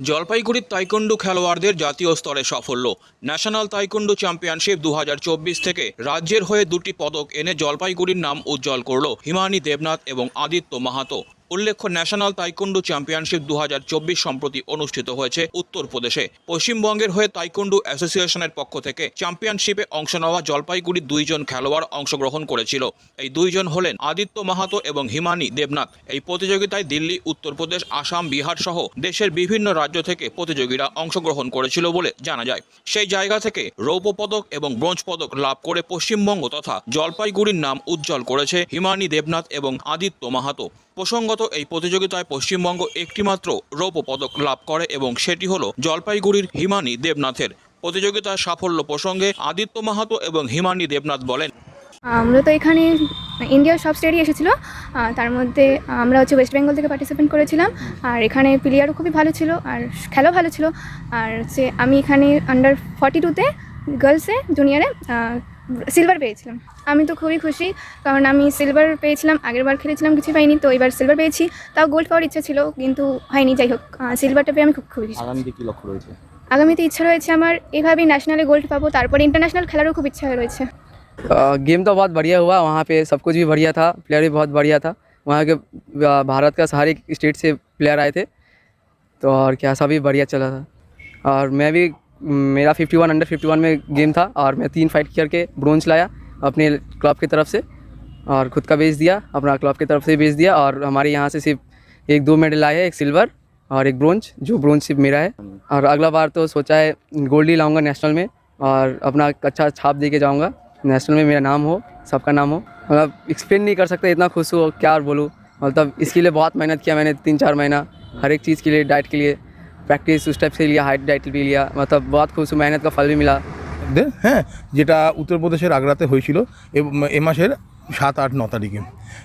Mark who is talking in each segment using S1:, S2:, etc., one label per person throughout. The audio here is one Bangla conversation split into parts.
S1: জলপাইগুড়ির তাইকন্ডু খেলোয়াড়দের জাতীয় স্তরে সাফল্য। ন্যাশনাল তাইকন্ডু চ্যাম্পিয়নশিপ দু হাজার চব্বিশ থেকে রাজ্যের হয়ে দুটি পদক এনে জলপাইগুড়ির নাম উজ্জ্বল করল হিমানি দেবনাথ এবং আদিত্য মাহাতো। উল্লেখ্য ন্যাশনাল তাইকুন্ডু চ্যাম্পিয়নশিপ দু হাজার চব্বিশ সম্প্রতি অনুষ্ঠিত হয়েছে উত্তরপ্রদেশে। পশ্চিমবঙ্গের হয়ে তাইকুন্ডু অ্যাসোসিয়েশনের পক্ষ থেকে চ্যাম্পিয়নশিপে অংশ নেওয়া জলপাইগুড়ির দুইজন খেলোয়াড় অংশগ্রহণ করেছিল। এই দুইজন হলেন আদিত্য মাহাতো এবং হিমানি দেবনাথ। এই প্রতিযোগিতায় দিল্লি, উত্তরপ্রদেশ, আসাম, বিহার সহ দেশের বিভিন্ন রাজ্য থেকে প্রতিযোগীরা অংশগ্রহণ করেছিল বলে জানা যায়। সেই জায়গা থেকে রৌপ্য পদক এবং ব্রোঞ্জ পদক লাভ করে পশ্চিমবঙ্গ তথা জলপাইগুড়ির নাম উজ্জ্বল করেছে হিমানি দেবনাথ এবং আদিত্য মাহাতো। প্রসঙ্গত, এই প্রতিযোগিতায় পশ্চিমবঙ্গ একটিমাত্র রৌপ্য পদক লাভ করে এবং সেটি হল জলপাইগুড়ির হিমানি দেবনাথের। প্রতিযোগিতার সাফল্য প্রসঙ্গে আদিত্য মাহাতো এবং হিমানি দেবনাথ বলেন
S2: আমরা তো এখানে ইন্ডিয়ার সব স্টেটই এসেছিল। তার মধ্যে আমরা হচ্ছে ওয়েস্ট বেঙ্গল থেকে পার্টিসিপেট করেছিলাম। আর এখানে প্লেয়ারও খুবই ভালো ছিল আর খেলাও ভালো ছিল। আর হচ্ছে আমি এখানে আন্ডার ফর্টি টুতে গার্লসে জুনিয়রে সিলভার পেয়েছিলাম আমি তো খুবই খুশি কারণ আমি সিলভার পেয়েছিলাম আগের বার খেলেছিলাম কিছু পাইনি তো এবার সিলভার পেয়েছি তাও গোল্ড পাওয়ার ইচ্ছা ছিল কিন্তু হয়নি যাই হোক সিলভারটা পেয়ে আমি খুব খুশি
S3: আগামীতে কি লক্ষ্য রয়েছে
S2: আগামীতে ইচ্ছা রয়েছে আমার এভাবেই ন্যাশনালে গোল্ড পাবো তারপরে ইন্টারন্যাশনাল খেলারও খুব ইচ্ছা রয়েছে
S4: गेम तो बहुत बढ़िया हुआ वहाँ पे सब कुछ भी बढ़िया था प्लेयर भी बहुत बढ़िया था वहाँ के आ, भारत का हर एक स्टेट से प्लेयर आए थे तो और क्या सभी बढ़िया चला था और मैं भी मेरा 51 अंडर 51 में गेम था और मैं तीन फाइट करके ब्रोंज लाया अपने क्लब की तरफ़ से और खुद का बेच दिया, अपना क्लब की तरफ़ से बेच दिया और हमारे यहाँ से सिर्फ़ एक दो मेडल आए हैं, एक सिल्वर और एक ब्रोंज जो ब्रोंज सिर्फ़ मेरा है। और अगला बार तो सोचा है गोल्ड ही लाऊँगा नेशनल में और अपना अच्छा छाप दे के जाऊँगा। नेशनल में मेरा नाम हो, सबका नाम हो। मतलब एक्सप्लेन नहीं कर सकते इतना खुश हो क्या बोलूँ। मतलब इसके लिए बहुत मेहनत किया मैंने, तीन चार महीना, हर एक चीज़ के लिए डाइट के लिए। प्रैक्टिस उस टाइप से लिया हाइट डाइट भी लिया मतलब बहुत खुश हूँ मेहनत का फल भी मिला
S5: মধ্যে হ্যাঁ যেটা উত্তরপ্রদেশের আগ্রাতে হয়েছিল এ- এ মাসের সাত আট ন তারিখে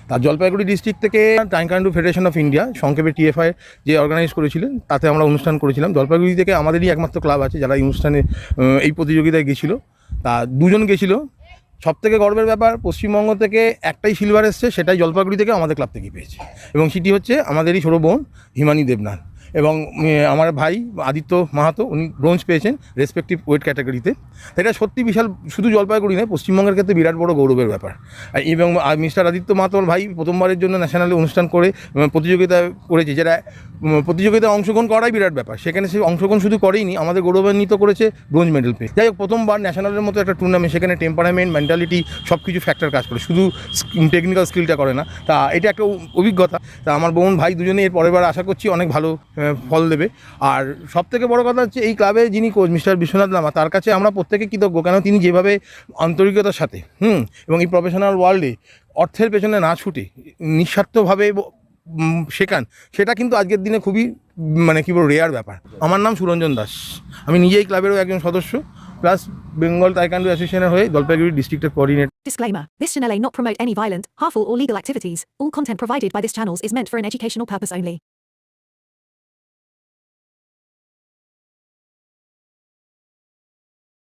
S5: তার জলপাইগুড়ি ডিস্ট্রিক্ট থেকে টাইকান্ডু ফেডারেশন অফ ইন্ডিয়া সংক্ষেপে টিএফআই যে অর্গানাইজ করেছিলেন তাতে আমরা অনুষ্ঠান করেছিলাম জলপাইগুড়ি থেকে আমাদেরই একমাত্র ক্লাব আছে যারা এই অনুষ্ঠানে উম, এই প্রতিযোগিতায় গেছিলো তা দুজন গেছিলো সব থেকে গর্বের ব্যাপার পশ্চিমবঙ্গ থেকে একটাই সিলভার এসছে সেটাই জলপাইগুড়ি থেকে আমাদের ক্লাব থেকে পেয়েছে এবং সেটি হচ্ছে আমাদেরই ছোটো বোন হিমানি দেবনাথ এবং আমার ভাই আদিত্য মাহাতো, উনি ব্রোঞ্জ পেয়েছেন রেসপেক্টিভ ওয়েট ক্যাটাগরিতে এটা সত্যি বিশাল, শুধু জলপাইগুড়ি নয়, পশ্চিমবঙ্গের ক্ষেত্রে বিরাট বড় গৌরবের ব্যাপার। এবং মিস্টার আদিত্য মাহাতোর ভাই প্রথমবারের জন্য ন্যাশনালে অনুষ্ঠান করে প্রতিযোগিতা করেছে, যেটা প্রতিযোগিতায় অংশগ্রহণ করাই বিরাট ব্যাপার। সেখানে সে অংশগ্রহণ শুধু করেইনি, আমাদের গৌরবান্বিত করেছে ব্রোঞ্জ মেডেল পেয়ে। যাই হোক, প্রথমবার ন্যাশনালের মতো একটা টুর্নামেন্ট সেখানে টেম্পারামেন্ট মেন্টালিটি সব কিছু ফ্যাক্টর কাজ করে। শুধু টেকনিক্যাল স্কিলটা করে না। তা, এটা একটা অভিজ্ঞতা। তা, আমার বোন, ভাই দুজনে এর পরের বার আশা করছি অনেক ভালো ফল দেবে আর সব থেকে বড় কথা হচ্ছে এই ক্লাবে যিনি কোচ মিস্টার বিশ্বনাথ লামা তার কাছে আমরা প্রত্যেকে কৃতজ্ঞ কেন তিনি যেভাবে আন্তরিকতার সাথে হুম এবং এই প্রফেশনাল ওয়ার্ল্ডে অর্থের পেছনে না ছুটে নিঃস্বার্থভাবে শেখান সেটা কিন্তু আজকের দিনে খুবই মানে কী বলব রেয়ার ব্যাপার আমার নাম সুরঞ্জন দাস আমি নিজেই ক্লাবেরও একজন সদস্য প্লাস বেঙ্গল তাইকান্ডু অ্যাসোসিয়েশনের হয়ে জলপাইগুড়ি ডিস্ট্রিক্টের coordinator
S6: Disclaimer This channel may not promote any violent, harmful, or legal activities. All content provided by this channel is meant for an educational purpose only.